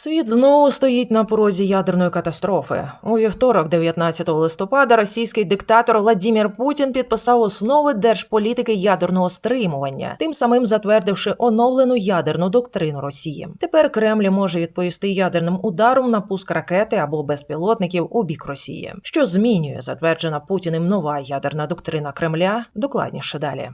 Світ знову стоїть на порозі ядерної катастрофи. У вівторок, 19 листопада, російський диктатор Владімір Путін підписав основи держполітики ядерного стримування, тим самим затвердивши оновлену ядерну доктрину Росії. Тепер Кремль може відповісти ядерним ударом на пуск ракети або безпілотників у бік Росії, що змінює затверджена Путіним нова ядерна доктрина Кремля. Докладніше далі.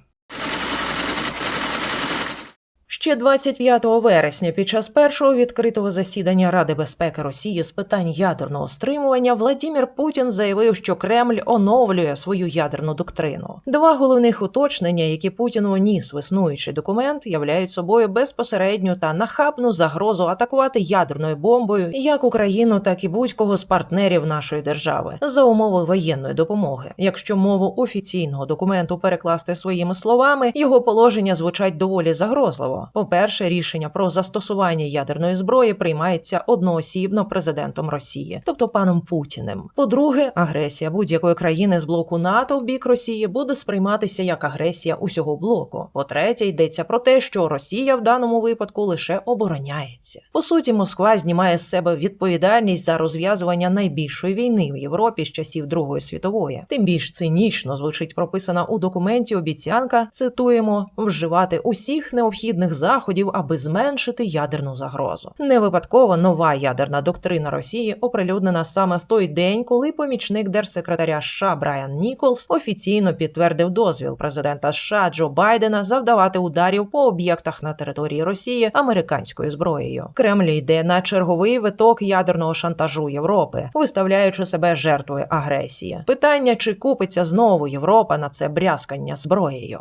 Ще 25 вересня, під час першого відкритого засідання Ради безпеки Росії з питань ядерного стримування, Владімір Путін заявив, що Кремль оновлює свою ядерну доктрину. Два головних уточнення, які Путін вніс в існуючий документ, являють собою безпосередню та нахабну загрозу атакувати ядерною бомбою як Україну, так і будь-кого з партнерів нашої держави за умови воєнної допомоги. Якщо мову офіційного документу перекласти своїми словами, його положення звучать доволі загрозливо. По-перше, рішення про застосування ядерної зброї приймається одноосібно президентом Росії, тобто паном Путіним. По-друге, агресія будь-якої країни з блоку НАТО в бік Росії буде сприйматися як агресія усього блоку. По-третє, йдеться про те, що Росія в даному випадку лише обороняється. По суті, Москва знімає з себе відповідальність за розв'язування найбільшої війни в Європі з часів Другої світової. Тим більш цинічно звучить прописана у документі обіцянка. Цитуємо вживати усіх необхідних заходів, аби зменшити ядерну загрозу. Не випадково нова ядерна доктрина Росії оприлюднена саме в той день, коли помічник держсекретаря США Брайан Ніколс офіційно підтвердив дозвіл президента США Джо Байдена завдавати ударів по об'єктах на території Росії американською зброєю. Кремль йде на черговий виток ядерного шантажу Європи, виставляючи себе жертвою агресії. Питання, чи купиться знову Європа на це брязкання зброєю.